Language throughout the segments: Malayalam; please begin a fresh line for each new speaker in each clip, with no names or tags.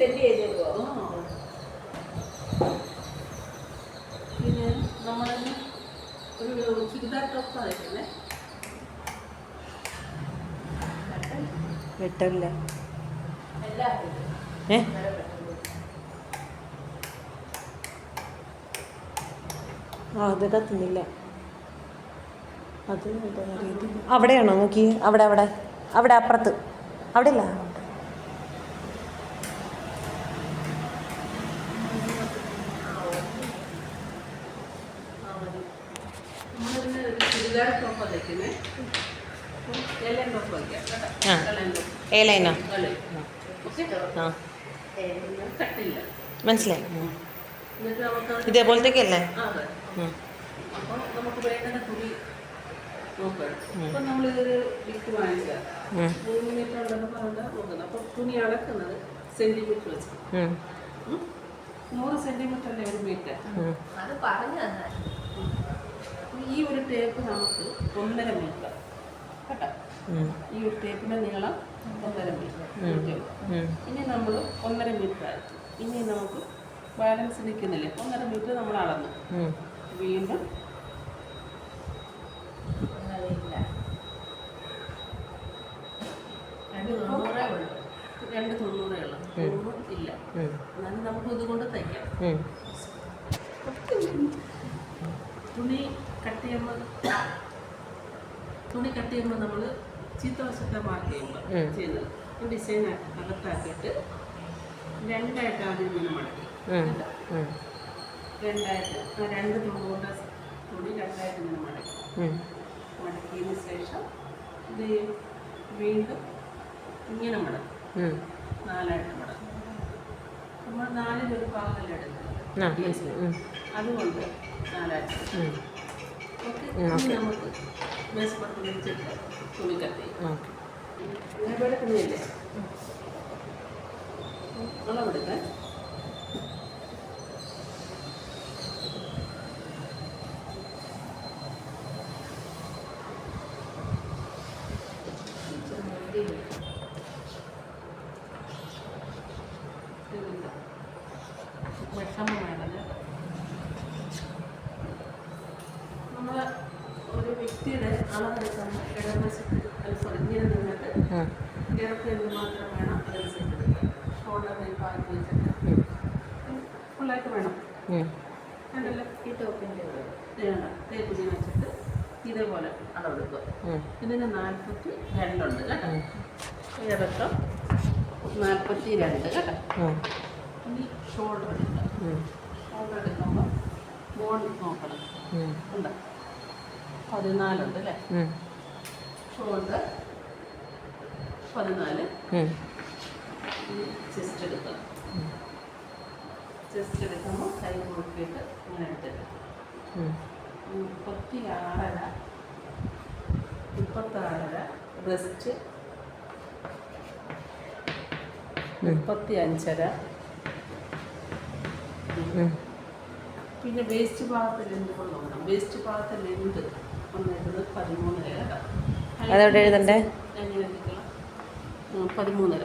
ചെയ്ത്
ആ. പിന്നെ നമ്മളതിന് ഒരു ചുരിദാർ ടോപ്പ് അയക്കണേ
വെട്ടല്ല?
എല്ലാം
ഏ? ആ അത് കത്തുന്നില്ല. അത് എന്താ അറിയത്തില്ല അവിടെയാണോ നോക്കി അവിടെ അവിടെ. അവിടെ അപ്പുറത്ത്. അവിടെ അല്ല
ആ മതി നമ്മളതിന് ഒരു ചുരിദാർ ടോപ്പ് അയക്കണേ എല്ലാം ടോപ്പ് വയ്ക്കാം
ആ.
കേട്ടോ
ലൈനോ ആ. മനസ്സിലായി. ഇതേപോലത്തേക്കല്ലേ?
നമുക്ക് തുണി നോക്കണം.
ഉം.
അപ്പം നമ്മളിതൊരു ലിസ്റ്റ് വാങ്ങിക്കുക
ഉം.
മൂന്ന് മീറ്റർ ഉണ്ടെന്ന് പറഞ്ഞാൽ നോക്കുന്നത്. അപ്പോൾ തുണി അളക്കുന്നത് സെന്റിമീറ്റർ വെച്ച്. നൂറ് സെന്റിമീറ്റർ അല്ലേ ഒരു മീറ്റർ.
അത് പറഞ്ഞു
ഈ ഒരു ടേപ്പ് നമുക്ക് ഒന്നര മീറ്റർ. കേട്ടോ? ഈ ഒരു ടേപ്പിന്റെ നീളം ഒന്നര മീറ്റർ. ഇനി നമ്മൾ ഒന്നര മീറ്റർ ആയി. ഇനി നമുക്ക് ബാലൻസ് നിൽക്കുന്നില്ലേ? ഒന്നര മീറ്റർ നമ്മൾ അളന്നു. വീണ്ടും
രണ്ട് തൊണ്ണൂറേ ഉള്ളൂ.
രണ്ട് തൊണ്ണൂറേ ഇല്ല. എന്നാലും നമുക്ക് ഇതുകൊണ്ട് തയ്ക്കാം. തുണി കട്ട് ചെയ്യുമ്പോൾ തുണി കട്ട് ചെയ്യുമ്പോൾ നമ്മൾ ചെയ്യുന്നത് ഡിസൈൻ അകത്താക്കിയിട്ട് രണ്ടായിട്ട് ആദ്യം ഇങ്ങനെ മടക്കി
ഉം.
കണ്ടോ?
ഉം.
രണ്ടായിട്ട് ആ രണ്ട് തുണികളുടെ തുണി രണ്ടായിട്ട് ഇങ്ങനെ മടക്കി
ഉം.
മടക്കിയതിന് ശേഷം ഇത് വീണ്ടും ഇങ്ങനെ മടക്കും
ഉം.
നാലായിട്ട് മടക്കും നമ്മൾ നാലിലൊരു ഭാഗമല്ലേ എടുക്കുന്നത്
ആ മനസ്സിലായി
അതുകൊണ്ട് നാലായിട്ട്. നമുക്ക്
ഓക്കെ
ഇവിടെ തുണിയല്ലേ അളവെടുക്കാൻ ഇതില്ല. വിഷമം വേണം കേട്ടോ. നമ്മൾ ഒരു വ്യക്തിയുടെ അളവെടുക്കുമ്പോൾ ഇടവശത്ത് സോറി ഇങ്ങനെ നിന്നിട്ട്
ഉം.
ഇറക്ക് എന്ത് മാത്രം വേണം അതനുസരിച്ച് എടുക്കുക ഷോൾഡർ ടൈപ്പ് ആക്കി വെച്ചിട്ട്
ഉം.
ഫുള്ളായിട്ട് വേണം. കണ്ടല്ലോ?
ഈ
ടോപ്പിന്റെ തേപ്പ് ഇങ്ങനെ വെച്ചിട്ട് ഇതേപോലെ അളവെടുക്കുക. ഇതിന് നാൽപ്പത്തി രണ്ടുണ്ട് കേട്ടോ. ഇറക്കം നാൽപ്പത്തി രണ്ട് കേട്ടോ. ഇനി ഷോൾഡർ എടുക്കുക ഷോൾഡർ എടുക്കുമ്പോൾ ബോൺ നോക്കണം. ഉണ്ട്? പതിനാലുണ്ട് അല്ലേ? ഷോൾഡർ പതിനാല്. ചെസ്റ്റ് എടുക്കണം
ഉം.
ചെസ്റ്റ് എടുക്കുമ്പോൾ കൈ കൊടുത്തിട്ട് ഇങ്ങനെ എടുത്തിട്ട്. മുപ്പത്തി ആറര മുപ്പത്താറര ബ്രസ്റ്റ് മുപ്പത്തി അഞ്ചര. പിന്നെ വേസ്റ്റ് ഭാഗത്ത് ലെന്ത് കൊണ്ട് നോക്കണം വേസ്റ്റ് ഭാഗത്ത് ലെന്ത് വന്നിരുന്നത് പതിമൂന്നര.
അതെവിടെ എഴുതണ്ടേ?
പതിമൂന്നര.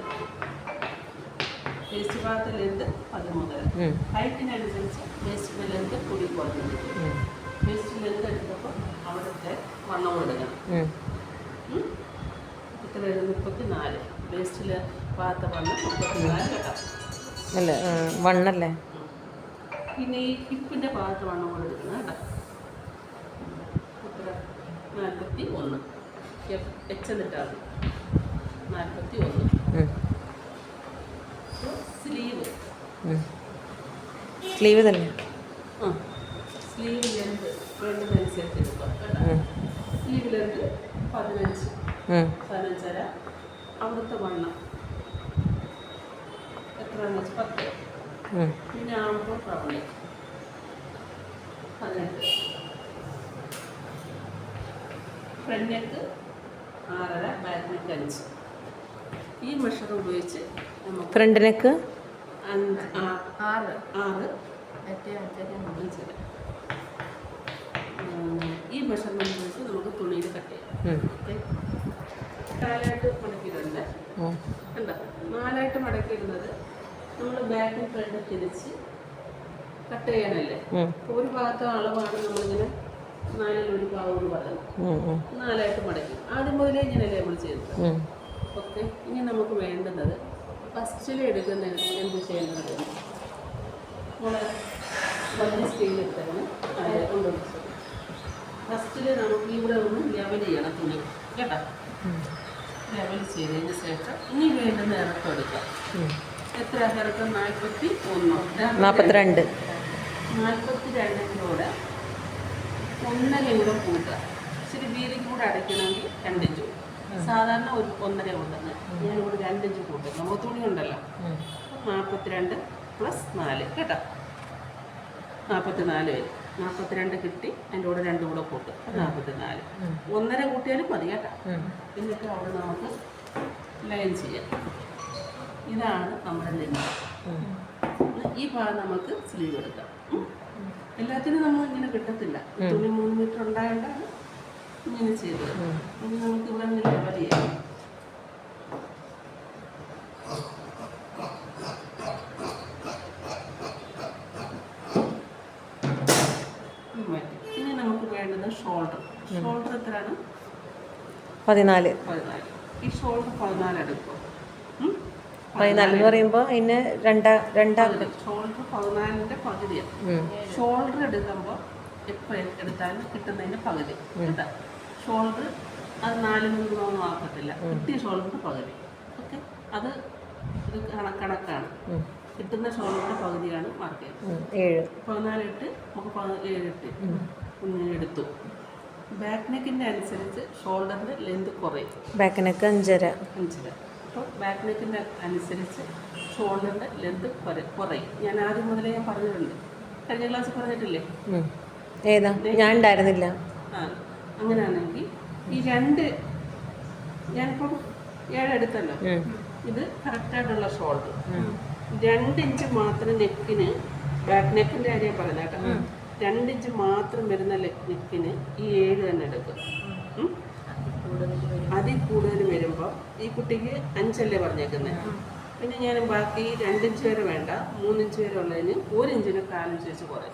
വേസ്റ്റ് ഭാഗത്ത് ലെന്ത് പതിമൂന്നര.
ഉം.
ഹൈറ്റിനനുസരിച്ച് വേസ്റ്റിന്റെ ലെന്ത് കൂടി കുറഞ്ഞു
ഉം.
വേസ്റ്റ് ലെന്ത് എടുത്തപ്പോൾ അവിടുത്തെ വണ്ണം എടുക്കണം
ഉം.
ഉം? ഇത്ര മുപ്പത്തി നാല് വേസ്റ്റിൽ ഭാഗത്തെ വണ്ണം മുപ്പത്തി കേട്ടോ.
അല്ല? വണ്ണല്ലേ?
പിന്നെ ഈ ഹിപ്പിന്റെ ഭാഗത്ത് വണ്ണം കൂടെ എടുക്കണം കേട്ടോ. നാൽപ്പത്തി ഒന്ന് എച്ച് എന്നിട്ടാണ് നാൽപ്പത്തി ഒന്ന്. സ്ലീവ്
സ്ലീവ് തന്നെ
ആ. സ്ലീവ് ലെന്ത് വേണ്ടതനുസരിച്ച്. സ്ലീവ് ലെന്ത് പതിനഞ്ച്. പതിനഞ്ചര. അവിടുത്തെ വണ്ണം എത്രയാണെന്ന് വെച്ചാൽ പത്ത്. പിന്നെ ആകുമ്പോൾ റൗണ്ട് പതിനെട്ട് ഫ്രണ്ട് നെക്ക് ആറര ബാക്ക് നെക്ക് അഞ്ച്. ഈ മെഷർ ഉപയോഗിച്ച് നമുക്ക്
ഫ്രണ്ട് നെക്ക്
അഞ്ച് ആ-
ആറ്
ആറ്
മറ്റേ അഞ്ചര
അഞ്ചര ഉം, ഈ മെഷർമെന്റ് വെച്ച് നമുക്ക് തുണിയിൽ കട്ട് ചെയ്യാം. ഓക്കെ? കാലായിട്ട് മടക്കിയിട്ടുണ്ട്. കണ്ടോ? നാലായിട്ട് മടക്കിയിടുന്നത് നമ്മൾ ബാക്കിൽ ഫ്രണ്ട് തിരിച്ച് കട്ട് ചെയ്യാനല്ലേ. ഒരു ഭാഗത്തെ അളവാണ് നമ്മളിങ്ങനെ നാലിൽ ഒരു ഭാഗം എന്ന് പറയുന്നത്.
ഉം, ഉം,
നാലായിട്ട് മടക്കി. ആദ്യം മുതലേ ഇങ്ങനെയല്ലേ നമ്മൾ ചെയ്തത് ഓക്കെ? ഇനി നമുക്ക് വേണ്ടുന്നത് ഫസ്റ്റിൽ എടുക്കുന്ന എന്ത് ചെയ്യേണ്ടത് നമ്മൾ വലിയ സ്റ്റീൽ ഫസ്റ്റിൽ നമുക്ക് ഇവിടെ ഒന്ന് ലെവൽ ചെയ്യണം തുണി. കേട്ടോ? ലെവൽ ചെയ്തതിന് ശേഷം ഇനി വേണ്ടുന്ന ഇറക്കം എടുക്കാം. എത്ര ഇറക്കം? നാൽപ്പത്തി ഒന്നോ.
നാൽപ്പത്തിരണ്ട്
നാൽപ്പത്തി രണ്ടിനോട് ഒന്നര കൂടെ കൂട്ടുക. ഇച്ചിരി വീതി കൂടെ അടയ്ക്കണമെങ്കിൽ രണ്ടിഞ്ച് കൂട്ടും. സാധാരണ ഒരു ഒന്നര ഞാൻ ഞാനിവിടെ രണ്ടഞ്ച് കൂട്ടും. നമുക്ക് തുണി ഉണ്ടല്ലോ. നാൽപ്പത്തിരണ്ട് പ്ലസ് നാല്. കേട്ടോ? നാൽപ്പത്തി നാല് വരും. നാൽപ്പത്തിരണ്ട് കിട്ടി. അതിന്റെ കൂടെ രണ്ടും കൂടെ കൂട്ടും. നാൽപ്പത്തി നാല് ഒന്നര കൂട്ടിയാലും മതി കേട്ടോ. എന്നിട്ട് അവിടെ നമുക്ക് ലൈൻ ചെയ്യാം. ഇതാണ് നമ്മുടെ ലെങ്ത് ഈ ഭാഗം നമുക്ക് സ്ലീവ് എടുക്കാം. എല്ലാത്തിനും നമ്മൾ ഇങ്ങനെ കിട്ടത്തില്ല. തുണി മൂന്ന് മീറ്റർ ഉണ്ടായതുകൊണ്ടാണ് ഇങ്ങനെ ചെയ്ത്. ഇനി നമുക്ക് ഇവിടെ നിന്ന് ലെവൽ ചെയ്യാം. ഇനി നമുക്ക് വേണ്ടത് ഷോൾഡർ ഷോൾഡർ എത്രയാണ്?
പതിനാല്.
പതിനാല്. ഈ ഷോൾഡർ പതിനാല് എടുക്കും. ഉം?
പതിനാല് എന്ന് പറയുമ്പോൾ അതിന് രണ്ടാ രണ്ടാ
ഷോൾഡർ പതിനാലിന്റെ പകുതിയാണ് ഷോൾഡർ എടുക്കുമ്പോൾ എപ്പോൾ എടുത്താലും കിട്ടുന്നതിന്റെ പകുതി. കേട്ടോ? ഷോൾഡർ അത് നാല് മൂന്നൊന്നും ആക്കത്തില്ല. കിട്ടിയ ഷോൾഡറിന്റെ പകുതി. ഓക്കെ? അത്
ഒരു
കിട്ടുന്ന ഷോൾഡറിന്റെ പകുതിയാണ് മാർക്ക് ചെയ്യുന്നത്.
ഏഴ്.
പതിനാലിട്ട് നമുക്ക് ഏഴെട്ട്. എടുത്തു. ബാക്ക് നെക്കിന്റെ അനുസരിച്ച് ഷോൾഡറിന്റെ ലെന്ത് കുറയും.
ബാക്ക് നെക്ക് അഞ്ചര.
അഞ്ചര. അപ്പോൾ ബാക്ക് നെക്കിന്റെ അനുസരിച്ച് ഷോൾഡറിന്റെ ലെങ്ത് കുറയും. ഞാൻ ആദ്യം മുതലേ ഞാൻ പറഞ്ഞിട്ടുണ്ട്. കഴിഞ്ഞ ക്ലാസ്സിൽ പറഞ്ഞിട്ടില്ലേ?
ഏതാ? ഞാൻ ഉണ്ടായിരുന്നില്ല.
ആ. അങ്ങനെയാണെങ്കിൽ ഈ രണ്ട് ഞാനിപ്പം ഏഴെടുത്തല്ലോ. ഇത് കറക്റ്റായിട്ടുള്ള ഷോൾഡർ രണ്ട് ഇഞ്ച് മാത്രം നെക്കിന് ബാക്ക് നെക്കിന്റെ കാര്യം പറഞ്ഞ കേട്ടോ. രണ്ട് ഇഞ്ച് മാത്രം വരുന്ന നെക്കിന് ഈ ഏഴ് തന്നെ എടുക്കും. അതിൽ കൂടുതൽ വരുമ്പോൾ ഈ കുട്ടിക്ക് അഞ്ചല്ലേ പറഞ്ഞേക്കുന്നത് പിന്നെ ഞാൻ ബാക്കി രണ്ടിഞ്ച് വരെ വേണ്ട. മൂന്നിഞ്ച് വരെ ഉള്ളതിന് ഒരു ഇഞ്ചിന് കാലിഞ്ച് വെച്ച് കുറയും.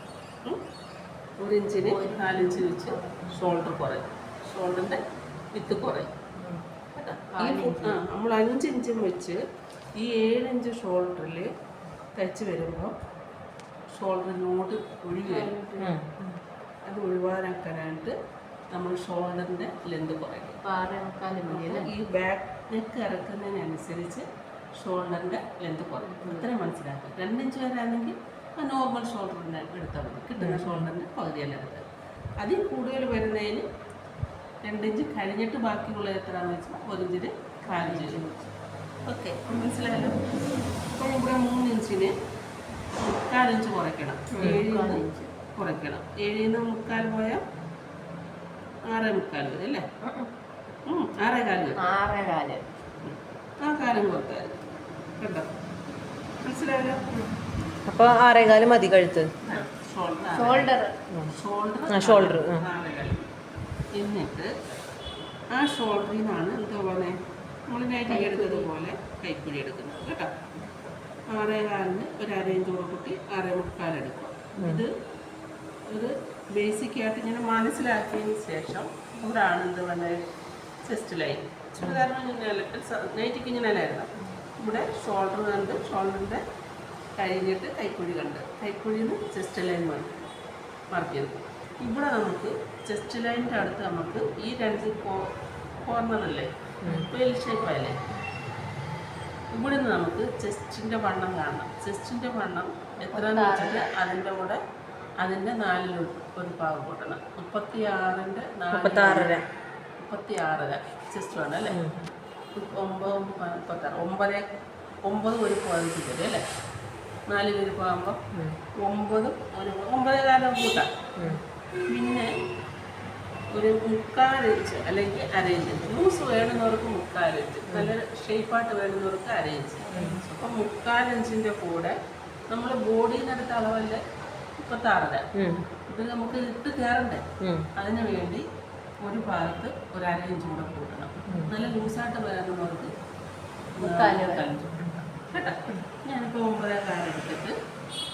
ഒരു ഇഞ്ചിന് നാലിഞ്ച് വെച്ച് ഷോൾഡർ കുറയും. ഷോൾഡറിന്റെ വിത്ത് കുറയും. ആ നമ്മൾ അഞ്ച് ഇഞ്ചും വെച്ച് ഈ ഏഴ് ഇഞ്ച് ഷോൾഡറിൽ തയ്ച്ച് വരുമ്പോൾ ഷോൾഡറിനോട് ഒഴുകി വരും. അത് ഒഴിവാനാക്കാനായിട്ട് നമ്മൾ ഷോൾഡറിന്റെ ലെന്ത് കുറയ്ക്കും ഈ ബാക്ക് നെക്ക് ഇറക്കുന്നതിനനുസരിച്ച് ഷോൾഡറിന്റെ ലെന്ത് കുറയും. ഇത്രയും മനസ്സിലാക്കുക രണ്ടിഞ്ച് വരാണെങ്കിൽ നോർമൽ ഷോൾഡറിന്റെ എടുത്താൽ മതി കിട്ടുന്ന ഷോൾഡറിന്റെ പകുതിയല്ല എടുത്താൽ അതിൽ കൂടുതൽ വരുന്നതിന് രണ്ടിഞ്ച് കഴിഞ്ഞിട്ട് ബാക്കിയുള്ള എത്രയാണെന്ന് വെച്ചാൽ ഒരു ഇഞ്ചിന് കാലിഞ്ച് ഓക്കെ മനസ്സിലായല്ലോ? അപ്പോൾ ഇവിടെ മൂന്ന് ഇഞ്ചിന് മുക്കാലിഞ്ച് കുറയ്ക്കണം. ഏഴ് ഇഞ്ച് കുറയ്ക്കണം. ഏഴിൽ നിന്ന് മുക്കാൽ പോയാൽ ആറേ മുക്കാൽ വരും അല്ലേ? ആറേ കാൽ വരും.
ആറേ കാൽ.
ആ കാലം കുറക്കാൽ കേട്ടോ മനസ്സിലായല്ലോ?
അപ്പോൾ ആറേകാൽ മതി കഴുത്ത്.
ഷോൾഡർ
ഷോൾഡർ
എന്നിട്ട് ആ ഷോൾഡറിൽ നിന്നാണ് എന്താ നമ്മൾ നൈറ്റി എടുത്തത് പോലെ കൈക്കുഴി എടുക്കുന്നത് കേട്ടോ. ആറേ കാലിന് ഒരു അരയിഞ്ച് കൂടെ കൂട്ടി ആറേ മുക്കാലെടുക്കും ഇത് ഒരു ബേസിക് ആയിട്ട് ഇങ്ങനെ മനസ്സിലാക്കിയതിന് ശേഷം ഇവിടാണ് എന്ത് പറയുന്നത് ചെസ്റ്റ് ലൈൻ ചുരിദാറിന് ഇങ്ങനെ നൈറ്റിക്ക് ഇങ്ങനെ അല്ലായിരുന്നു ഇവിടെ ഷോൾഡർ കണ്ട് ഷോൾഡറിന്റെ കഴിഞ്ഞിട്ട് കൈക്കുഴി കണ്ട്. കൈക്കുഴിയിൽ നിന്ന് ചെസ്റ്റ് ലൈൻ വന്നു മാർക്ക് ചെയ്തു ഇവിടെ നമുക്ക് ചെസ്റ്റ് ലൈനിന്റെ അടുത്ത് നമുക്ക് ഈ രണ്ട് കോർണറല്ലേ വെൽ ഷേപ്പായല്ലേ ഇവിടെ നിന്ന് നമുക്ക് ചെസ്റ്റിന്റെ വണ്ണം കാണണം. ചെസ്റ്റിന്റെ വണ്ണം എത്രയെന്ന് വെച്ചാൽ അതിന്റെ കൂടെ അതിന്റെ നാലിൽ ഒരു ഭാഗം കൂട്ടണം. മുപ്പത്തി ആറിന്റെ
മുപ്പത്താറര.
മുപ്പത്തി ആറര ചെസ്റ്റ് വേണം അല്ലേ? ഒമ്പത് മുപ്പത്താറ്. ഒമ്പത് ഒമ്പത് ഒരു പോയിന്റ് കിട്ടും അല്ലേ? നാല് പേര് പോകുമ്പോൾ ഒമ്പതും ഒരു ഒമ്പത് കാലം കൂട്ടാം പിന്നെ ഒരു മുക്കാൽ ഇഞ്ച് അല്ലെങ്കിൽ അര ഇഞ്ച് ലൂസ് വേണമെന്നവർക്ക് മുക്കാൽ ഇഞ്ച്. നല്ല ഷേപ്പായിട്ട് വേണമെന്നവർക്ക് അര ഇഞ്ച്. അപ്പം മുക്കാൽ ഇഞ്ചിന്റെ കൂടെ നമ്മൾ ബോഡിയിൽ അളവല്ല? മുപ്പത്താറര. ഇത് നമുക്ക് ഇട്ട് കയറണ്ടേ അതിനു വേണ്ടി ഒരു ഭാഗത്ത് ഒരു അര ഇഞ്ച് കൂടെ കൂട്ടണം. നല്ല ലൂസായിട്ട് വേണമെന്നവർക്ക് മുക്കാൽ കേട്ടോ? ഞാനിപ്പോൾ ഒമ്പതേ കാലെടുത്തിട്ട്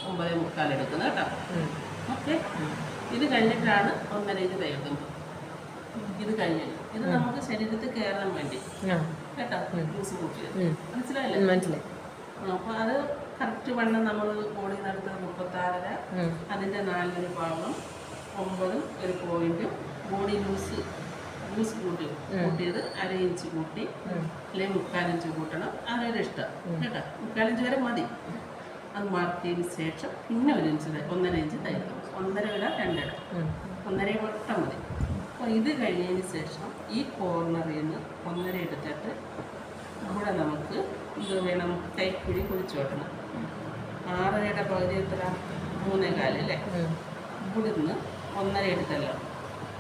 ഒമ്പതേ മുക്കാലെടുക്കുന്നത് കേട്ടോ. ഓക്കെ. ഇത് കഴിഞ്ഞിട്ടാണ് ഒന്നര ഇത് തേക്കുന്നത് ഇത് കഴിഞ്ഞിട്ട് ഇത് നമുക്ക് ശരീരത്തിൽ കയറാൻ വേണ്ടി. കേട്ടോ? ജ്യൂസ് കൂട്ടിയത് മനസ്സിലായില്ലേ?
മനസ്സിലായി.
അപ്പോൾ അത് കറക്റ്റ് വണ്ണം നമ്മൾ ബോഡി നടത്തുന്നത് മുപ്പത്താറര അതിന്റെ നാലൊരു ഭാഗം ഒമ്പതും ഒരു പോയിന്റും. ബോഡി ലൂസ് ലൂസ് കൂട്ടി കൂട്ടിയത് അര ഇഞ്ച് കൂട്ടി അല്ലെങ്കിൽ മുക്കാലിഞ്ച് കൂട്ടണം. അതൊരു ഇഷ്ടം. കേട്ടോ? മുക്കാലിഞ്ച് വരെ മതി. അത് മാർക്ക് ചെയ്തതിന് ശേഷം പിന്നെ ഒരു ഇഞ്ച് ഒന്നര ഇഞ്ച് തയ്ക്കണം ഒന്നര ഇട രണ്ടിട ഒന്നര വട്ടം മതി. അപ്പോൾ ഇത് കഴിഞ്ഞതിന് ശേഷം ഈ കോർണറിൽ നിന്ന് ഒന്നര എടുത്തിട്ട് ഇവിടെ നമുക്ക് ഇത് വേണം. കൈക്കുഴി കുഴിച്ചു വെക്കണം. ആറരയുടെ പകുതി എത്ര മൂന്നേ കാൽ അല്ലേ ഇവിടുന്ന് ഒന്നര എടുത്തല്ലോ.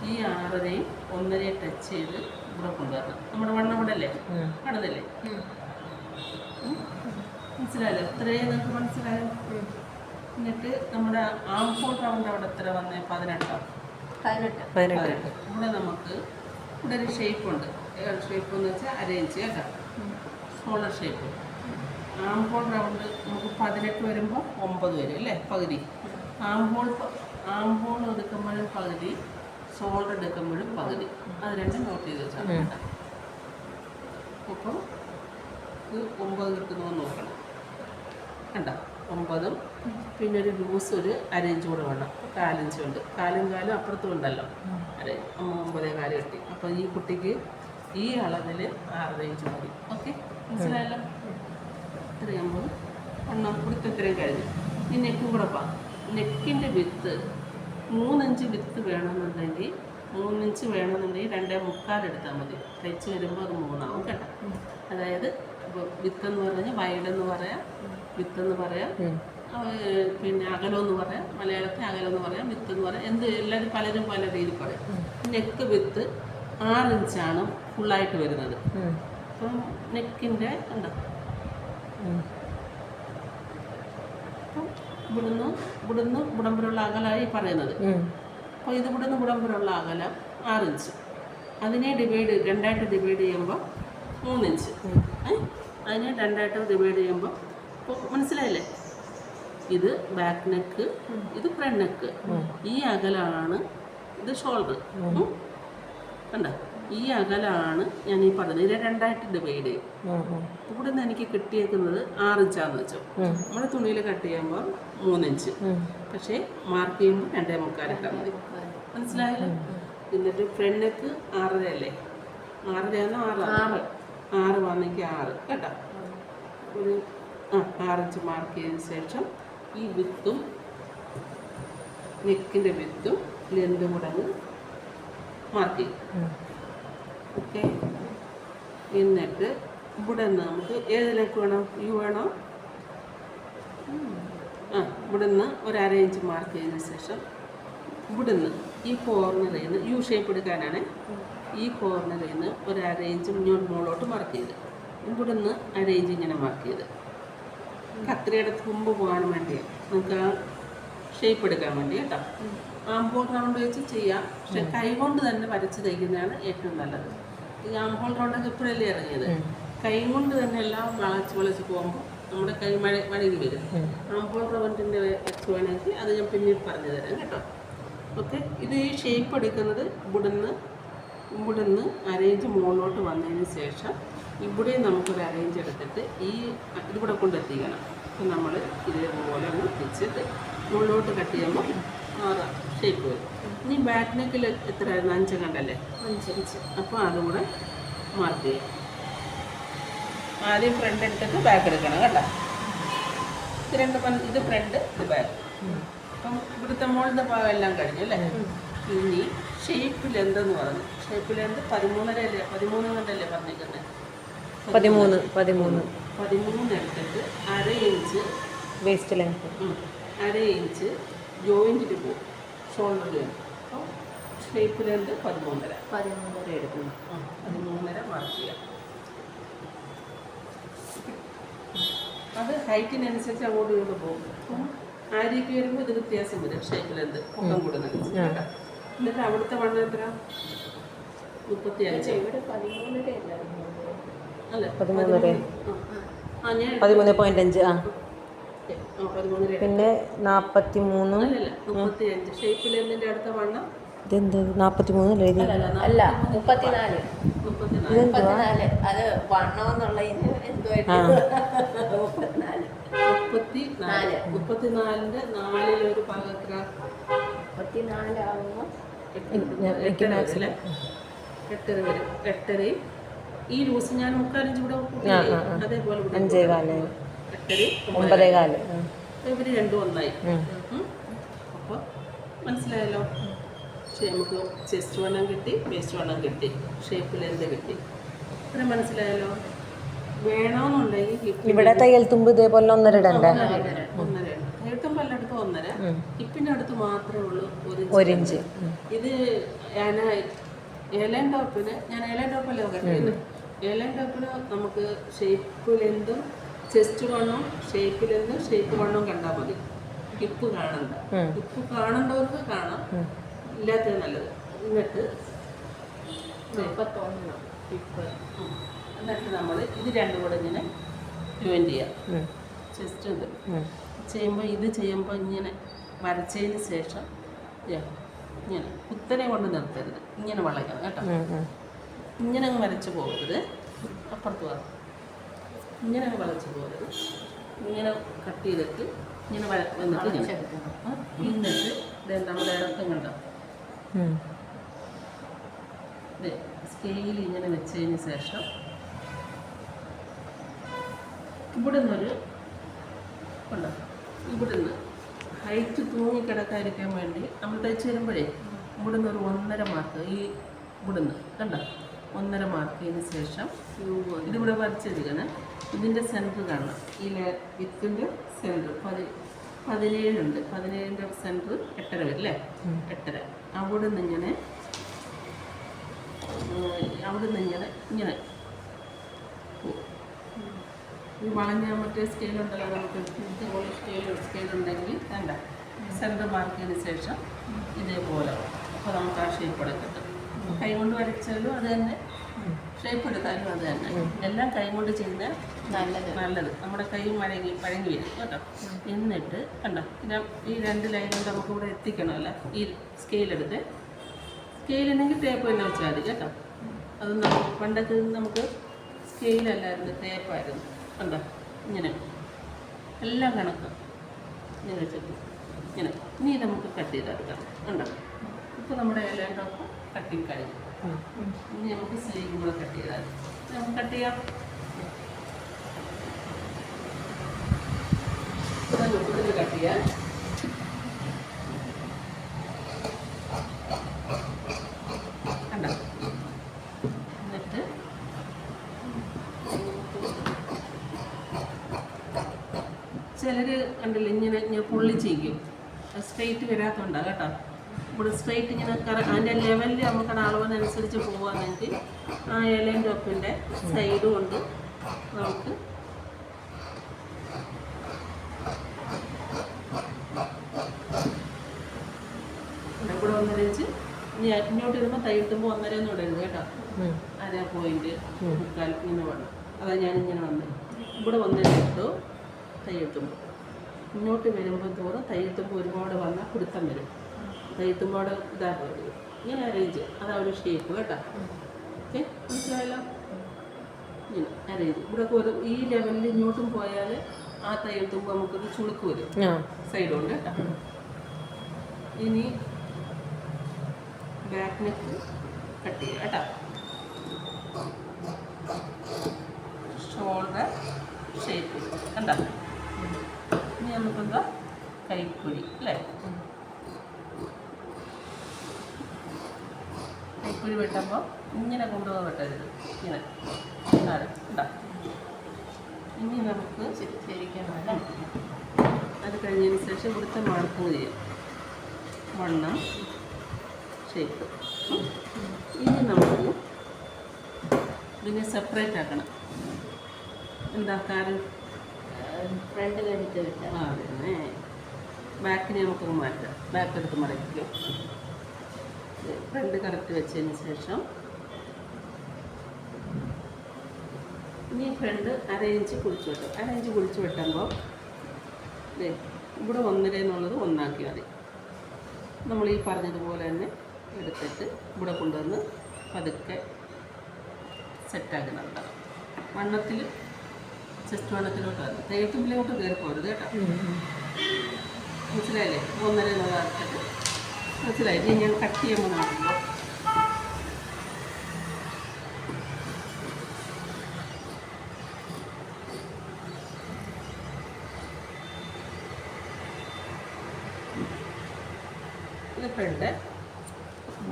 ഈ ആറരയും ഒന്നരയും ടച്ച് ചെയ്ത് ഇവിടെ കൊണ്ടുവരണം. നമ്മുടെ വണ്ണം ഇവിടെ അല്ലേ കടന്നല്ലേ മനസ്സിലായല്ലോ? ഇത്രയും നിങ്ങൾക്ക് മനസ്സിലായോ? എന്നിട്ട് നമ്മുടെ ആം ഹോൾ റൗണ്ട് അവിടെ എത്ര വന്നേ? പതിനെട്ടോ?
പതിനെട്ട്.
ഇവിടെ നമുക്ക് ഇവിടെ ഒരു ഷേപ്പ് ഉണ്ട്. ഷേപ്പ് എന്ന് വെച്ചാൽ അരയിഞ്ച് കേട്ടോ? Shoulder shape arm hole round നമുക്ക് പതിനെട്ട് വരുമ്പോൾ ഒമ്പത് വരും അല്ലേ? പകുതി. ആം ഹോൾ ആം ഹോൾ എടുക്കുമ്പോഴും പകുതി. ഷോൾഡർ എടുക്കുമ്പോഴും പകുതി. അത് രണ്ടും നോട്ട് ചെയ്ത് വെച്ചാൽ കേട്ടോ. അപ്പം ഇത് ഒമ്പത് കിട്ടുന്നു നോക്കണം. കണ്ട? ഒമ്പതും പിന്നെ ഒരു ലൂസ് ഒരു അരയിഞ്ച് കൂടെ വേണം. അപ്പോൾ കാലിഞ്ച് ഉണ്ട് കാലും കാലും അപ്പുറത്തും ഉണ്ടല്ലോ. അര ഒമ്പതേ കാൽ കിട്ടി. അപ്പോൾ ഈ കുട്ടിക്ക് ഈ അളവിൽ ആറര ഇഞ്ച് മതി. ഓക്കെ? മനസ്സിലായല്ലോ? ഇത്രയാകുമ്പോൾ എണ്ണം കൊടുത്ത് ഇത്രയും കഴിഞ്ഞു. ഈ നെക്കും കൂടെ പാ. നെക്കിന്റെ വിത്ത് മൂന്നിഞ്ച് വിത്ത് വേണമെന്നുണ്ടെങ്കിൽ മൂന്നിഞ്ച് വേണമെന്നുണ്ടെങ്കിൽ രണ്ടേ മുക്കാൽ എടുത്താൽ മതി. തയ്ച്ച് വരുമ്പോൾ അത് മൂന്നാവും കേട്ടോ. അതായത് ഇപ്പോൾ വിത്തെന്ന് പറഞ്ഞാൽ വയലെന്ന് പറയാം വിത്തെന്ന് പറയാം പിന്നെ അകലം എന്ന് പറയാം മലയാളത്തിൽ എന്ന് പറയാം വിത്ത് എന്ന് പറയാം എന്ത് എല്ലാവരും പലരും പല രീതിയിൽ പറയും. നെക്ക് വിത്ത് ആറിഞ്ചാണ് ഫുള്ളായിട്ട് വരുന്നത്. അപ്പം നെക്കിന്റെ ഉണ്ടോ ഇവിടുന്ന് ഇവിടുന്ന് ഇവിടം അകലായി പറയുന്നത്. അപ്പോൾ ഇത് ഇവിടുന്ന് ഇവിടം അകലം അകലം ആറിഞ്ച്. അതിനെ ഡിവൈഡ് രണ്ടായിട്ട് ഡിവൈഡ് ചെയ്യുമ്പോൾ മൂന്നിഞ്ച്. അതിനെ രണ്ടായിട്ട് ഡിവൈഡ് ചെയ്യുമ്പോൾ മനസ്സിലായില്ലേ? ഇത് ബാക്ക് നെക്ക് ഇത് ഫ്രണ്ട് നെക്ക് ഈ അകലാണ് ഇത് ഷോൾഡർ കണ്ട? ഈ അകലാണ് ഞാൻ ഈ പറഞ്ഞത്. ഇതിനെ രണ്ടായിട്ട് ഡിവൈഡ് ചെയ്യും ഇവിടെ നിന്ന് എനിക്ക് കിട്ടിയേക്കുന്നത് ആറിഞ്ചാന്ന് വെച്ചു. നമ്മുടെ തുണിയിൽ കട്ട് ചെയ്യുമ്പോൾ മൂന്നിഞ്ച്. പക്ഷേ മാർക്ക് ചെയ്യുമ്പോൾ രണ്ടേ മുക്കാലിട്ടാൽ മതി. മനസ്സിലായല്ലോ? എന്നിട്ട് ഫ്രണ്ടിലേക്ക് ആറര അല്ലേ ആറരയാണോ ആറ്? ആറ്. ആറ് വന്നെങ്കിൽ ആറ്. കേട്ടോ? ഒരു ആ ആറിഞ്ച് മാർക്ക് ചെയ്തതിന് ശേഷം ഈ വിത്തും നെക്കിന്റെ വിത്തും ലെന്തും കൂടെ മാർക്ക് ചെയ്യും. ഓക്കെ. എന്നിട്ട് ഇവിടെ നിന്ന് നമുക്ക് ഏതിലേക്ക് വേണം? യു വേണോ? ആ ഇവിടെ നിന്ന് ഒരു അര ഇഞ്ച് മാർക്ക് ചെയ്തതിന് ശേഷം ഇവിടെ നിന്ന് ഈ കോർണറിൽ നിന്ന് യു ഷേപ്പ് എടുക്കാനാണ്. ഈ കോർണറിൽ നിന്ന് ഒരു അര ഇഞ്ച് മുന്നോട്ട് മുകളിലോട്ട് മാർക്ക് ചെയ്ത്. ഇവിടെ നിന്ന് അര ഇഞ്ച് ഇങ്ങനെ മാർക്ക് ചെയ്ത്. കത്രിയുടെ തുമ്പ് പോകാൻ വേണ്ടി നമുക്ക് ആ ഷേപ്പ് എടുക്കാൻ വേണ്ടി കേട്ടോ. ആംബോൾ റൗണ്ട് വെച്ച് ചെയ്യാം. പക്ഷെ കൈകൊണ്ട് തന്നെ വരച്ച് തയ്ക്കുന്നതാണ് ഏറ്റവും നല്ലത്. ഈ ആംബോൾ റൗണ്ടൊക്കെ ഇപ്പോഴല്ലേ ഇറങ്ങിയത്? കൈ കൊണ്ട് തന്നെ എല്ലാം വളച്ച് വളച്ച് പോകുമ്പോൾ നമ്മുടെ കൈ മഴ മഴയിൽ വരും. ആംബോൾ റൗണ്ടിന്റെ വെച്ച് വേണമെങ്കിൽ അത് ഞാൻ പിന്നീട് പറഞ്ഞു തരാം കേട്ടോ. ഓക്കെ ഇത് ഈ ഷേപ്പ് എടുക്കുന്നത് ഇവിടുന്ന് ഇവിടുന്ന് അരേഞ്ച് മുകളിലോട്ട് വന്നതിന് ശേഷം ഇവിടെ നമുക്കൊരു അരേഞ്ച് എടുത്തിട്ട് ഈ ഇതിവിടെ കൊണ്ടെത്തിക്കണം. അപ്പം നമ്മൾ ഇതേപോലെ ഒന്ന് വെച്ചിട്ട് മുകളിലോട്ട് കട്ട് ചെയ്യുമ്പോൾ ആറ്. ഷേപ്പ് വരും ഇനി ബാക്ക് നെക്കിൽ എത്രയായിരുന്നു? അഞ്ച് കണ്ടല്ലേ?
അഞ്ചഞ്ച്
അപ്പോൾ അതും കൂടെ മാർക്ക് ചെയ്യാം. ആദ്യം ഫ്രണ്ട് എടുത്തിട്ട് ബാക്ക് എടുക്കണം കേട്ടോ. ഇത് രണ്ട് ഇത് ഫ്രണ്ട് ഇത് ബാക്ക് അപ്പം ഇവിടുത്തെ മുകളിലത്തെ ഭാഗം എല്ലാം കഴിഞ്ഞു അല്ലേ? ഇനി ഷേപ്പ് ലെന്ത് എന്ന് പറഞ്ഞു? ഷേപ്പ് ലെന്ത് പതിമൂന്നര അല്ലേ? പതിമൂന്ന് കണ്ടല്ലേ പറഞ്ഞിരിക്കുന്നത്
പതിമൂന്ന് പതിമൂന്ന്.
പതിമൂന്ന് എടുത്തിട്ട് അര ഇഞ്ച്
വേസ്റ്റ് ലെങ്ത്
അര ഇഞ്ച് ജോയിന്റിൽ പോകും ഷോൾഡർ അപ്പോൾ ഷേപ്പ് ലെന്ത് പതിമൂന്നര
പതിമൂന്നര
വരെ എടുക്കുന്നു ആ, പതിമൂന്നര മാർക്ക് ചെയ്യാം. അത് ഹൈറ്റിനനുസരിച്ച് അങ്ങോട്ടും ഇങ്ങോട്ട് പോകും. അപ്പം ആര്യക്ക് വരുമ്പോൾ ഇത് വ്യത്യാസം വരും. ഷേപ്പിൽ എന്ത്? പൊക്കം കൂടുന്നത് എന്നിട്ട് അവിടുത്തെ വണ്ണം എത്ര? മുപ്പത്തി അഞ്ച്
ഇവിടെ പതിമൂന്നര അല്ലായിരുന്നു
അല്ലേ
പതിമൂന്നര.
ആ ഞാൻ
പതിമൂന്ന് പോയിന്റ് അഞ്ച് ആ. പിന്നെ നാൽപ്പത്തി മൂന്നും ഇതെന്ത്? നാൽപ്പത്തി മൂന്നല്ലേ എഴുതി
അല്ല മുപ്പത്തിനാല്.
മുപ്പത്തിനാല്.
മുപ്പത്തിനാല്. അത് വണ്ണമെന്നുള്ള മുപ്പത്തിനാല്.
മുപ്പത്തി നാല്.
നാല്.
മുപ്പത്തിനാലിന്റെ നാലിലൊരു ഭാഗത്ര
മുപ്പത്തിനാലാവുമ്പോൾ
എട്ടര വരും എട്ടരയും ഈ ലൂസ് ഞാൻ മുക്കാലഞ്ച് ഇവിടെ. അതേപോലെ
അഞ്ചേ
കാൽ
ഒമ്പതേ കാൽ. ആ.
രണ്ടും ഒന്നായി. അപ്പോൾ മനസ്സിലായല്ലോ. പക്ഷേ നമുക്ക് ചെസ്റ്റ് വണ്ണം കിട്ടി വേസ്റ്റ് വണ്ണം കിട്ടി ഷേപ്പിൽ എന്ത് കിട്ടി. ഇത്ര മനസ്സിലായല്ലോ. വേണമെന്നുണ്ടെങ്കിൽ
ഇവിടെ തയ്യൽ തുമ്പ് ഇതേപോലെ ഒന്നര ഇടണ്ടേ?
ഒന്നര ഹിപ്പിന്റെ അടുത്ത് മാത്രമേ ഉള്ളൂ ഒരു ഇഞ്ച്. ഇത് ഞാൻ ഏലൻ ടോപ്പിന് ഞാൻ ഏലൻ ടോപ്പല്ലേ ഏലൻ ടോപ്പിന് നമുക്ക് ഷേപ്പ് ലെന്തും ചെസ്റ്റ് വണ്ണും ഷേപ്പിൽ നിന്ന് ഷേപ്പ് വണ്ണും കണ്ടാൽ മതി. ഹിപ്പ് കാണണ്ട. ഹിപ്പ് കാണണ്ടവർക്ക് കാണാം. ഇല്ലാത്തത് നല്ലത്. എന്നിട്ട് ഹിപ്പ്. എന്നിട്ട് നമ്മൾ ഇത് രണ്ടും കൂടെ ഇങ്ങനെ ജോയിൻ ചെയ്യാം. ചെസ്റ്റ് ഉണ്ട് ചെയ്യുമ്പോൾ ഇത് ചെയ്യുമ്പോൾ ഇങ്ങനെ വരച്ചതിന് ശേഷം ഇങ്ങനെ കുത്തനെ കൊണ്ട് നിർത്തരുത്. ഇങ്ങനെ വളയ്ക്കണം കേട്ടോ. ഇങ്ങനെ അങ്ങ് വരച്ച് പോകരുത്. അപ്പുറത്ത് വാ. ഇങ്ങനെ വളച്ചു പോലെ പോകരുത് ഇങ്ങനെ കട്ട് ചെയ്തിട്ട് ഇങ്ങനെ വന്നിട്ട് ഇങ്ങനെ. എന്നിട്ട് നമ്മുടെ ഇറക്കം കണ്ടോ. സ്കെയിൽ ഇങ്ങനെ വെച്ചതിന് ശേഷം ഇവിടെ നിന്നൊരു ഉണ്ടോ? ഇവിടെ നിന്ന് ഹൈറ്റ് തൂങ്ങി കിടക്കാതിരിക്കാൻ വേണ്ടി നമ്മൾ തയ്ച്ച് വരുമ്പോഴേ ഇവിടെ നിന്ന് ഒരു ഒന്നര മാർക്ക് ഈ ഇവിടെ നിന്ന് കണ്ടോ? ഒന്നര മാർക്കിന് ശേഷം ഇതിവിടെ വരച്ചെടുക്കണം ഇതിന്റെ സെന്റർ കാണാം. ഈ വിത്തിന്റെ സെന്റർ പതി പതിനേഴുണ്ട്. പതിനേഴിന്റെ സെന്റർ എട്ടര വരും അല്ലേ? എട്ടര. അവിടെ നിന്ന് ഇങ്ങനെ അവിടെ നിന്ന് ഇങ്ങനെ ഇങ്ങനെ ഈ വളഞ്ഞ മറ്റേ സ്കെയിലുണ്ടല്ലോ നമുക്ക് ഇതുപോലെ സ്കെയിൽ ഉണ്ടെങ്കിൽ വേണ്ട. സെന്റർ മാർക്കിന് ശേഷം ഇതേപോലെ. അപ്പോൾ നമുക്ക് ആ ഷേപ്പ് എടുക്കട്ടെ കൈ കൊണ്ട് വരച്ചാലും അത് തന്നെ. ഷേപ്പ് എടുത്താലും അത് തന്നെ. എല്ലാം കൈ കൊണ്ട് ചെയ്യുന്ന
നല്ലത്.
നല്ലത്. നമ്മുടെ കൈ മഴങ്ങി പഴങ്ങി വരും. കേട്ടോ? എന്നിട്ട് കണ്ടോ? ഇതാ ഈ രണ്ട് ലൈൻ കൊണ്ട് നമുക്ക് ഇവിടെ എത്തിക്കണമല്ലോ ഈ സ്കെയിലെടുത്ത് സ്കെയിലുണ്ടെങ്കിൽ ടേപ്പ് തന്നെ വെച്ചാൽ മതി. കേട്ടോ? അത് നമുക്ക് പണ്ടൊക്കെ നമുക്ക് സ്കെയിലല്ലായിരുന്നു ടേപ്പായിരുന്നു കണ്ടോ? ഇങ്ങനെ. എല്ലാം കണക്ക്. ഇങ്ങനെ വെച്ചിട്ട്. ഇങ്ങനെ. ഇനി നമുക്ക് കട്ട് ചെയ്തെടുക്കാം. കണ്ടോ? ഇപ്പോൾ നമ്മുടെ എല്ലാം കട്ടിങ് കഴിഞ്ഞു. ഇനി നമുക്ക് സ്ലീവ് കൂടെ കട്ട് ചെയ്താൽ നമുക്ക് കട്ട് ചെയ്യാം ചെയ്യാം കണ്ടോ എന്നിട്ട് കണ്ടില്ല ഇങ്ങനെ ഇങ്ങനെ പുള്ളി ചെയ്യും. സ്ട്രെയിറ്റ് വരാത്തോണ്ടാ കേട്ടോ. ഇവിടെ സ്ട്രെയിറ്റ് ഇങ്ങനെ അതിന്റെ ലെവലിൽ നമുക്ക് അളവിനനുസരിച്ച് പോവുകയാണെങ്കിൽ ആ ഇലേന്റെ ഒപ്പിന്റെ സൈഡ് കൊണ്ട് നമുക്ക് ഇവിടെ ഒന്നര ഇഞ്ച്. ഇനി ഇങ്ങോട്ട് വരുമ്പോൾ തയ്യിട്ടുമ്പോൾ ഒന്നര ഒന്നും ഇടരുത് കേട്ടോ. അര പോയിന്റ് മുക്കാൽ ഇങ്ങനെ വേണം. അതാ ഞാൻ ഇങ്ങനെ വന്നത് ഇവിടെ ഒന്നര ഇട്ടു തയ്യെത്തുമ്പോൾ ഇങ്ങോട്ട് വരുമ്പോൾ തോറും തയ്യെത്തുമ്പോൾ ഒരുപാട് വന്നാൽ പിടുത്തം വരും. തയ്യെത്തുമ്പോൾ ഇതാ പോയത് ഇങ്ങനെ അറേഞ്ച് അതാ ഒരു ഷേപ്പ് കേട്ടോ. ഓക്കെ മനസ്സിലായല്ലോ? ഇങ്ങനെ അറേഞ്ച് ഇവിടെ ഒരു ഈ ലെവലിൽ ഇങ്ങോട്ടും പോയാൽ ആ തയ്യത്തും നമുക്കൊരു ചുളുക്ക് വരും. സൈഡ് കൊണ്ട് കേട്ടോ. ഇനി ബാക്ക് നെക്ക് കട്ട് ചെയ്യുക കേട്ടോ. ഷോൾഡർ ഷേപ്പ് കണ്ടോ? ഇനി നമുക്കെന്താ കൈക്കുഴി അല്ലേ? കൈക്കുഴി വെട്ടുമ്പോൾ ഇങ്ങനെ കൊണ്ടുപോകാൻ വെട്ടരുത് ഇങ്ങനെ. ഉണ്ടാക്കും ഇനി നമുക്ക്
ശരിക്കും
അത് കഴിഞ്ഞതിന് ശേഷം ഇവിടുത്തെ മാർക്കിങ് ചെയ്യാം. വണ്ണം ഷേപ്പ് ഇനി നമുക്ക് ഇതിനെ സെപ്പറേറ്റ് ആക്കണം. എന്താ കാരണം
ഫ്രണ്ട് കഴിഞ്ഞിട്ട്
ആ അതെ ബാക്കിനെ നമുക്ക് മാറ്റാം. ബാക്ക് എടുത്ത് മടക്കിക്കോ ഫ്രണ്ട് കറക്റ്റ് വെച്ചതിന് ശേഷം ഇനി ഫ്രണ്ട് അര ഇഞ്ച് കുളിച്ചു വെട്ടും അര ഇഞ്ച് കുളിച്ചു വെട്ടുമ്പോൾ ഇവിടെ ഒന്നര എന്നുള്ളത് ഒന്നാക്കി മതി. നമ്മൾ ഈ പറഞ്ഞതുപോലെ തന്നെ എടുത്തിട്ട് ഇവിടെ കൊണ്ടുവന്ന് പതുക്കെ സെറ്റാക്കുന്നുണ്ടാവും വണ്ണത്തിൽ ചെസ്റ്റ് വണ്ണത്തിലോട്ട് വരണം. തേക്കുമ്പിലോട്ട് കയറി പോരുത് കേട്ടോ. മനസ്സിലായില്ലേ? ഒന്നര എന്നുള്ളതാക്കിയിട്ട് ഞാൻ കട്ട്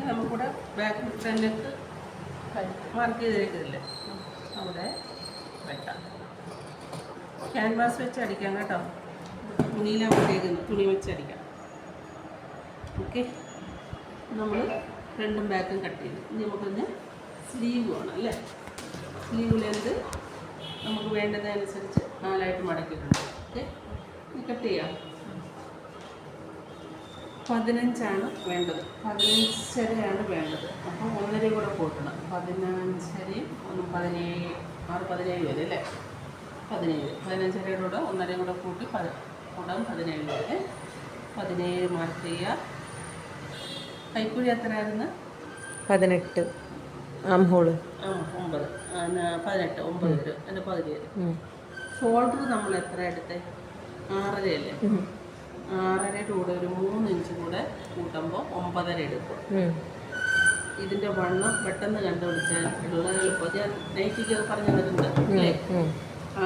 നമുക്കിവിടെ ബാക്ക് ഫ്രണ്ടിലേക്ക് മാർക്ക് ചെയ്തിരിക്കുന്നില്ലേ? അവിടെ വെക്കാം ക്യാൻവാസ് വെച്ച് അടിക്കാം കേട്ടോ. തുണിയിലാകുമ്പോഴത്തേക്ക് തുണി വെച്ച് അടിക്കാം. ഓക്കെ. നമ്മൾ രണ്ടും ബാക്കും കട്ട് ചെയ്തു. ഇനി നമുക്കൊന്ന് സ്ലീവ് വേണം അല്ലേ? സ്ലീവ് ലെന്ത് നമുക്ക് വേണ്ടതനുസരിച്ച് നാലായിട്ട് മടക്കിയിട്ടുണ്ട്. ഓക്കെ. കട്ട് ചെയ്യാം. പതിനഞ്ചാണ് വേണ്ടത്. പതിനഞ്ചരയാണ് വേണ്ടത്. അപ്പോൾ ഒന്നര കൂടെ കൂട്ടണം. പതിനഞ്ചരയും ഒന്ന് പതിനേഴ് ആറ് പതിനേഴ് വരെ അല്ലേ? പതിനേഴ്. പതിനഞ്ചരയുടെ കൂടെ ഒന്നരയും കൂടെ കൂട്ടി പതി കൂടാൻ പതിനേഴ് വരെ. പതിനേഴ് മാർക്ക് ചെയ്യുക. കൈക്കുഴി എത്രയായിരുന്നു?
പതിനെട്ട്.
ആംഹോൾ ഒമ്പത്. പതിനെട്ട് ഒമ്പത് വരും. എന്റെ പകുതി വരും ഷോൾഡർ നമ്മൾ എത്ര എടുത്തേ? ആറരയല്ലേ? ആറരയുടെ കൂടെ ഒരു മൂന്ന് ഇഞ്ച് കൂടെ കൂട്ടുമ്പോൾ ഒമ്പതര എടുക്കും. ഇതിന്റെ വണ്ണം പെട്ടെന്ന് കണ്ടുപിടിച്ചാൽ ഉള്ള എളുപ്പം. ഞാൻ നൈറ്റിക്ക് പറഞ്ഞു തന്നിട്ടുണ്ട് അല്ലേ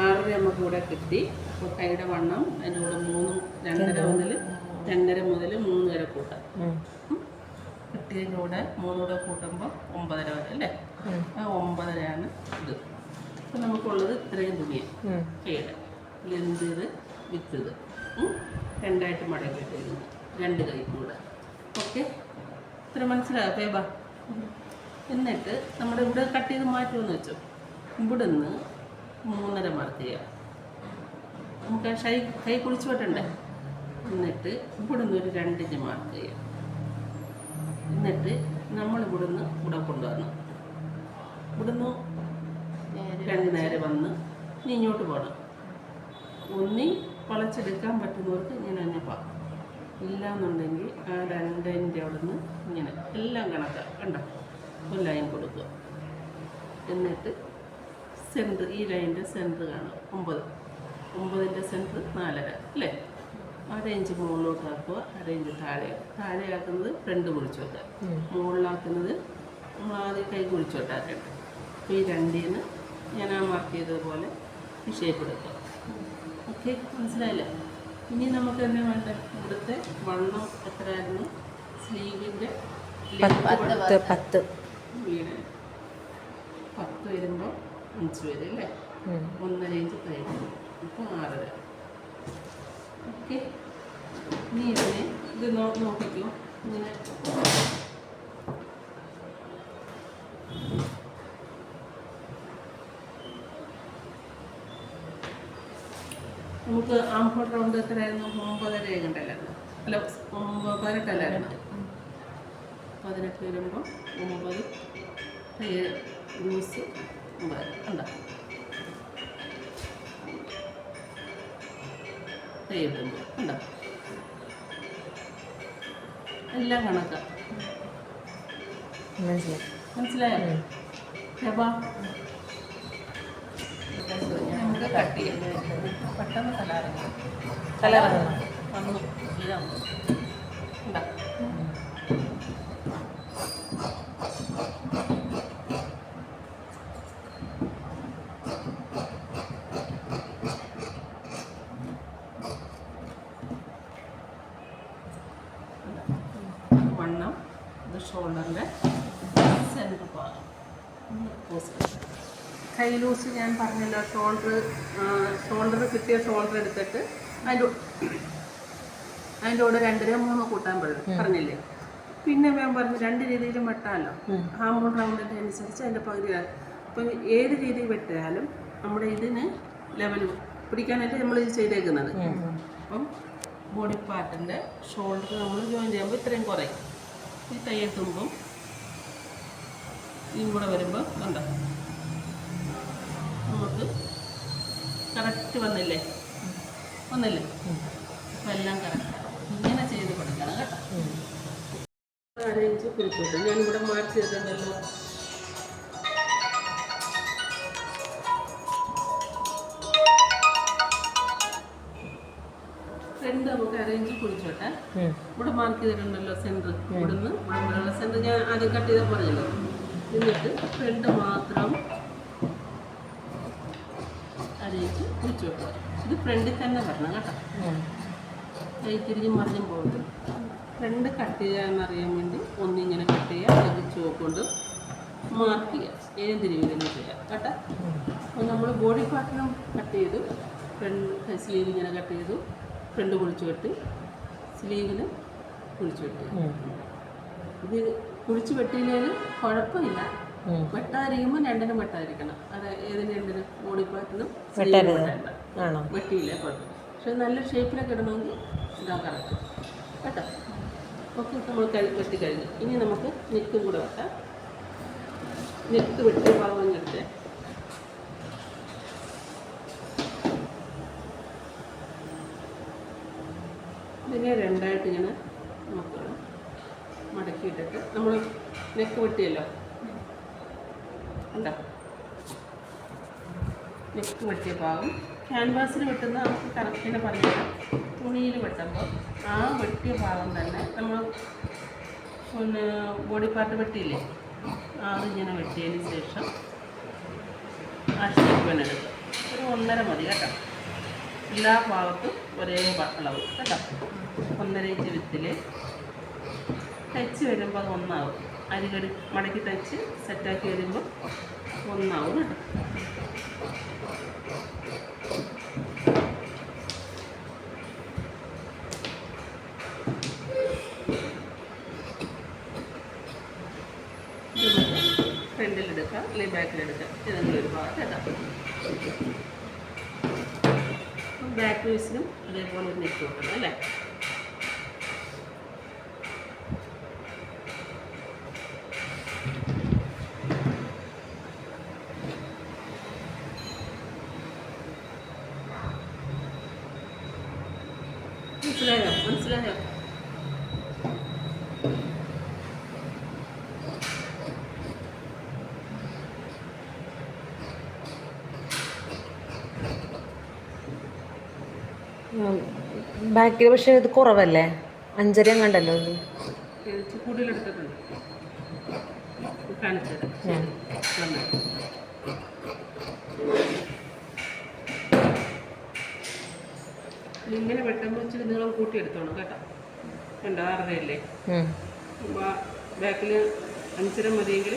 ആറര നമുക്ക് ഇവിടെ കിട്ടി. കൈയുടെ വണ്ണം അതിന്റെ കൂടെ മൂന്നും രണ്ടര മുതൽ രണ്ടര മുതൽ മൂന്ന് വരെ കൂട്ടാം ഉം. കിട്ടിയതിന്റെ കൂടെ മൂന്നൂടെ കൂട്ടുമ്പോൾ ഒമ്പതര വരെ അല്ലേ? ആ ഒമ്പതരയാണ് ഇത്. അപ്പം നമുക്കുള്ളത് ഇത്രയും തുണിയാണ് കേട് ലെന്ത് ഇത് വിത്ത് ഇത്. ഉം. രണ്ടായിട്ട് മടങ്ങിയിട്ടിരുന്നു രണ്ട് കൈ കൂടെ. ഓക്കെ? ഇത്ര മനസ്സിലായോ? പേബ എന്നിട്ട് നമ്മുടെ ഇവിടെ കട്ട് ചെയ്ത് മാറ്റുമെന്ന് വെച്ചു. ഇവിടുന്ന് മൂന്നര മാർക്ക് ചെയ്യാം നമുക്ക് ഷൈ കൈ കുളിച്ചു വിട്ടണ്ടേ എന്നിട്ട് ഇവിടുന്ന് ഒരു രണ്ടിഞ്ച് മാർക്ക് ചെയ്യാം എന്നിട്ട് നമ്മൾ ഇവിടുന്ന് ഇവിടെ കൊണ്ടുവരണം. ഇവിടുന്ന് രണ്ട് നേരെ വന്ന് ഇനി ഇങ്ങോട്ട് പോകണം ഒന്നി വളച്ചെടുക്കാൻ പറ്റുന്നവർക്ക് ഇങ്ങനെ തന്നെ പോകാം ഇല്ലാന്നുണ്ടെങ്കിൽ ആ രണ്ടിന്റെ അവിടെ നിന്ന് ഇങ്ങനെ എല്ലാം കണക്കാം. കണ്ടോ? ഒരു ലൈൻ കൊടുക്കുക. എന്നിട്ട് സെന്റർ ഈ ലൈനിന്റെ സെന്റർ കാണും ഒമ്പത്. ഒമ്പതിന്റെ സെന്റർ നാലര. അല്ലേ? അര ഇഞ്ച് മുകളിലോട്ട് ആക്കുക. അര ഇഞ്ച് താഴെ. താഴെ ആക്കുന്നത് ഫ്രണ്ട് കുഴിച്ച് വെക്കുക മുകളിലാക്കുന്നത് നമ്മൾ ആദ്യം കൈ കുഴിച്ച് വെട്ടാറുണ്ട് അപ്പോൾ ഈ രണ്ടിൽ നിന്ന് ഞാൻ ആ മാർക്ക് ചെയ്തതുപോലെ ഈ ഷേപ്പ് എടുക്കുക ഓക്കെ മനസ്സിലായില്ലേ? ഇനി നമുക്ക് തന്നെ വേണ്ട? ഇവിടുത്തെ വണ്ണം എത്രയായിരുന്നു? സ്ലീവിന്റെ
പത്ത് പത്ത്
വീട് പത്ത്. വരുമ്പോൾ അഞ്ച് വരും അല്ലേ? ഒന്നര ഇഞ്ച് കഴിഞ്ഞു. ഇപ്പോൾ ആറര ഓക്കെ. നീ ഇതിനെ ഇത് നോക്കിക്കോ. ഇങ്ങനെ. നമുക്ക് ആംഹോൾ റൗണ്ട് എത്രയായിരുന്നു? ഒമ്പതര കണ്ടല്ലായിരുന്നു അല്ല ഒമ്പത് പതിനെട്ടല്ലായിരുന്നു? പതിനെട്ട് വരുമ്പോൾ ഒമ്പത് ഏഴ് ലൂസ് ഒമ്പത്. ഉണ്ടോ എഴുതുമ്പോൾ ഉണ്ടോ എല്ലാം കണക്കാം.
മനസ്സിലായി.
നമുക്ക് കട്ട് ചെയ്യാം. പെട്ടെന്ന് കലാറങ്ങും
കലറങ്ങും.
വന്നു. ഇതാണ് ഉണ്ടോ വണ്ണം ഇത് ഷോൾഡറിന്റെ സെന്റർ ഭാഗം. കൈ ലൂസ് ഞാൻ പറഞ്ഞല്ലോ ഷോൾഡർ ഷോൾഡർ കിട്ടിയ ഷോൾഡർ എടുത്തിട്ട് അതിന്റെ അതിന്റെ കൂടെ രണ്ടര മൂന്ന് കൂട്ടാൻ പറ്റും പറഞ്ഞില്ലേ? പിന്നെ ഞാൻ പറഞ്ഞു രണ്ട് രീതിയിലും വെട്ടാമല്ലോ മൂന്ന് റൗണ്ടിന്റെ അനുസരിച്ച് അതിന്റെ പകുതി അപ്പം ഏത് രീതിയിൽ വെട്ടിയാലും നമ്മുടെ ഇതിന് ലെവൽ പിടിക്കാനായിട്ട് നമ്മൾ ഇത് ചെയ്തേക്കുന്നത്. അപ്പം ബോഡി പാർട്ടിന്റെ ഷോൾഡർ നമ്മൾ ജോയിൻ ചെയ്യുമ്പോൾ ഇത്രയും കുറയും. ഈ തയ്യെത്തുമ്പം ഇതും കൂടെ വരുമ്പോൾ കണ്ട? നമുക്ക് കറക്റ്റ് വന്നില്ലേ? വന്നില്ലേ? അപ്പം എല്ലാം കറക്റ്റ് ഇങ്ങനെ ചെയ്ത് കൊടുക്കണം കേട്ടോ. അരയിഞ്ച് കുഴിച്ചോട്ട് ഞാനിവിടെ മാർക്ക് ചെയ്തിട്ടുണ്ടല്ലോ ഫ്രണ്ട് നമുക്ക് അറേഞ്ച് കുടിച്ചോട്ടെ ഇവിടെ മാർക്ക് ചെയ്തിട്ടുണ്ടല്ലോ സെന്റർ ഇവിടുന്ന് ഇവിടെ വരെയുള്ള സെന്റർ ഞാൻ ആദ്യം കട്ട് ചെയ്ത പറഞ്ഞല്ലോ എന്നിട്ട് ഫ്രണ്ട് മാത്രം അരയിച്ച് കുടിച്ചോട്ടെ ഇത് ഫ്രണ്ടിൽ തന്നെ വരണം കേട്ടോ. കൈ തിരിഞ്ഞ് മറിഞ്ഞും പോകരുത്. ഫ്രണ്ട് കട്ട് ചെയ്യാമെന്നറിയാൻ വേണ്ടി ഒന്നിങ്ങനെ കട്ട് ചെയ്യുക അല്ലെങ്കിൽ ചോക്ക് കൊണ്ട് മാർക്ക് ചെയ്യുക ഏത് രീതിയിലും ചെയ്യാം കേട്ടോ. അപ്പോൾ നമ്മൾ ബോഡി പാർട്ടിനും കട്ട് ചെയ്തു. ഫ്രണ്ട് സ്ലീവ് ഇങ്ങനെ കട്ട് ചെയ്തു. ഫ്രണ്ട് കുളിച്ച് വെട്ടി സ്ലീവിന് കുളിച്ച് വെട്ടി ഇത് കുളിച്ച് വെട്ടിയില്ലെങ്കിൽ കുഴപ്പമില്ല. വെട്ടാതിരിക്കുമ്പോൾ രണ്ടിനും വെട്ടാതിരിക്കണം. അത് ഏതിന് രണ്ടിനും ബോഡി പാർട്ടിനും
വെട്ടരുത്.
വെട്ടിയില്ല കുഴപ്പം പക്ഷെ നല്ല ഷേപ്പിലൊക്കെ ഇടണമെങ്കിൽ ഇതാ കറക്റ്റ് കേട്ടോ? ഒക്കെ നമ്മൾ കഴി വെട്ടി കഴിഞ്ഞു. ഇനി നമുക്ക് നെക്കും കൂടെ വെട്ടാം നെക്ക് വെട്ടി ഭാഗം എടുത്ത് ഇതിനെ രണ്ടായിട്ട് ഇങ്ങനെ നോക്കണം മടക്കിയിട്ടിട്ട് നമ്മൾ നെക്ക് വെട്ടിയല്ലോ? ഉണ്ടോ നെക്ക് വെട്ടിയ ഭാഗം. ക്യാൻവാസിൽ വെട്ടുന്ന നമുക്ക് കറക്റ്റിന് പറയാം തുണിയിൽ വെട്ടുമ്പോൾ ആ വെട്ടിയ ഭാഗം തന്നെ നമ്മൾ പിന്നെ ബോഡി പാർട്ട് വെട്ടിയില്ലേ? അതിങ്ങനെ വെട്ടിയതിന് ശേഷം ആ ഷേപ്പ് തന്നെ എടുക്കും. ഒരു ഒന്നര മതി കേട്ടോ. എല്ലാ ഭാഗത്തും ഒരേ അളവ് കേട്ടോ? ഒന്നര ഇഞ്ച് വിത്തിൽ തയ്ച്ച് വരുമ്പോൾ അത് ഒന്നാവും. അരികടി മടക്കി തയ്ച്ച് സെറ്റാക്കി വരുമ്പോൾ ഒന്നാവും കേട്ടോ. ഫ്രണ്ടിലെടുക്കാം അല്ലെങ്കിൽ ബാക്കിലെടുക്കാം. ഇതെങ്കിലും ഒരു ഭാഗത്ത് ഇടാം ബാക്ക് പീസിനും അതേപോലെ ഒരു നെറ്റ് കൊടുക്കണം അല്ലേ മനസ്സിലായോ മനസ്സിലായോ
ബാക്കിൽ പക്ഷേ ഇത് കുറവല്ലേ? അഞ്ചര കണ്ടല്ലോ.
ഇങ്ങനെ വെട്ടുമ്പോൾ ഇച്ചിരി നീളം കൂട്ടിയെടുത്തോണം കേട്ടോ. കണ്ടോ? ആറരയല്ലേ. ബാക്കിൽ അഞ്ചര മതിയെങ്കിൽ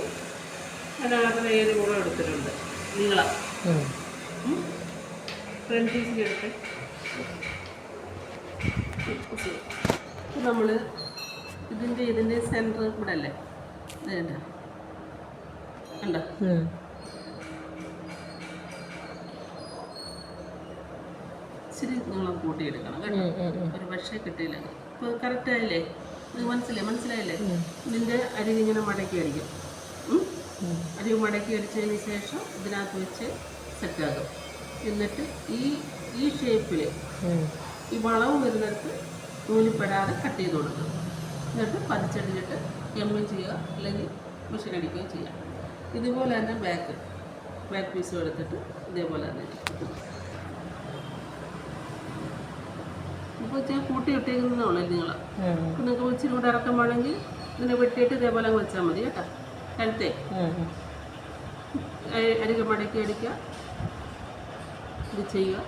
ഞാൻ ആറര ഏഴ് കൂടെ എടുത്തിട്ടുണ്ട്? നീളം. ഫ്രണ്ട് നമ്മൾ ഇതിന്റെ ഇതിന്റെ സെന്റർ ഇവിടെ അല്ലേ വേണ്ട കണ്ടോ?
ഉം.
ഇച്ചിരി നീളം കൂട്ടിയെടുക്കണം കേട്ടോ. ഒരു പക്ഷേ കിട്ടിയില്ല. ഇപ്പോൾ കറക്റ്റ് ആയില്ലേ? ഇത് മനസ്സിലായി മനസ്സിലായില്ലേ? ഇതിന്റെ ഇങ്ങനെ മടക്കി അടിക്കും അരി മടക്കി അടിച്ചതിന് ശേഷം ഇതിനകത്ത് വെച്ച് സെറ്റാക്കും എന്നിട്ട് ഈ ഈ ഷേപ്പിൽ ഈ വളവ് വരുന്നിടത്ത് നൂലിപ്പെടാതെ കട്ട് ചെയ്ത് കൊടുക്കുക. എന്നിട്ട് പതിച്ചടിഞ്ഞിട്ട് എമ്മും ചെയ്യുക അല്ലെങ്കിൽ മെഷീൻ അടിക്കുകയും ചെയ്യാം. ഇതുപോലെ തന്നെ ബാക്ക് ബാക്ക് പീസും എടുത്തിട്ട് ഇതേപോലെ തന്നെ ഇപ്പോൾ ഇച്ചിരി കൂട്ടി ഇട്ടേക്കുന്നതേ ഉള്ളൂ നിങ്ങൾ. നിങ്ങൾക്ക് ഇച്ചിരി കൂടെ ഇറക്കം വേണമെങ്കിൽ ഇതിനെ വെട്ടിയിട്ട് ഇതേപോലെ അങ്ങ് വെച്ചാൽ മതി കേട്ടോ. കഴുത്തേ. അരികെ മടക്കി അടിക്കുക. ഇത് ചെയ്യുക.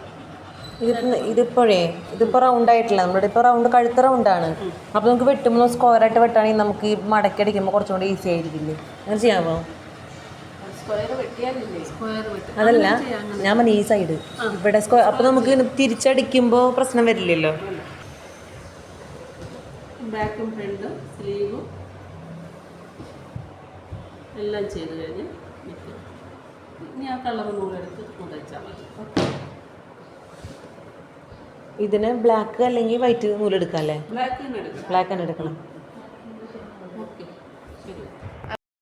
ഇതിപ്പോ ഇതിപ്പോഴേ ഇതിപ്പോ റൗണ്ട് ആയിട്ടില്ല. നമ്മുടെ ഇപ്പോൾ റൗണ്ട് കഴുത്ത് റൗണ്ടാണ് അപ്പോൾ നമുക്ക് വെട്ടുമ്പോൾ സ്ക്വയർ ആയിട്ട് വെട്ടാണെങ്കിൽ നമുക്ക് ഈ മടക്കി അടിക്കുമ്പോൾ കുറച്ചും കൂടി ഈസി ആയിരിക്കില്ലേ? അങ്ങനെ ചെയ്യാമോ? അതല്ല ഞാൻ പറഞ്ഞ ഈ സൈഡ് ഇവിടെ സ്ക്വയർ അപ്പോൾ നമുക്ക് തിരിച്ചടിക്കുമ്പോൾ പ്രശ്നം വരില്ലല്ലോ?
ബാക്കും ഫ്രണ്ടും സ്ലീവും എല്ലാം ചെയ്ത് കഴിഞ്ഞ് ഇനി ആ കളർ നൂലെടുത്ത് മുതച്ചാൽ മതി.
ഇതിന് ബ്ലാക്ക് അല്ലെങ്കിൽ വൈറ്റ് നൂലെടുക്കാം അല്ലേ? ബ്ലാക്ക് തന്നെ എടുക്കണം.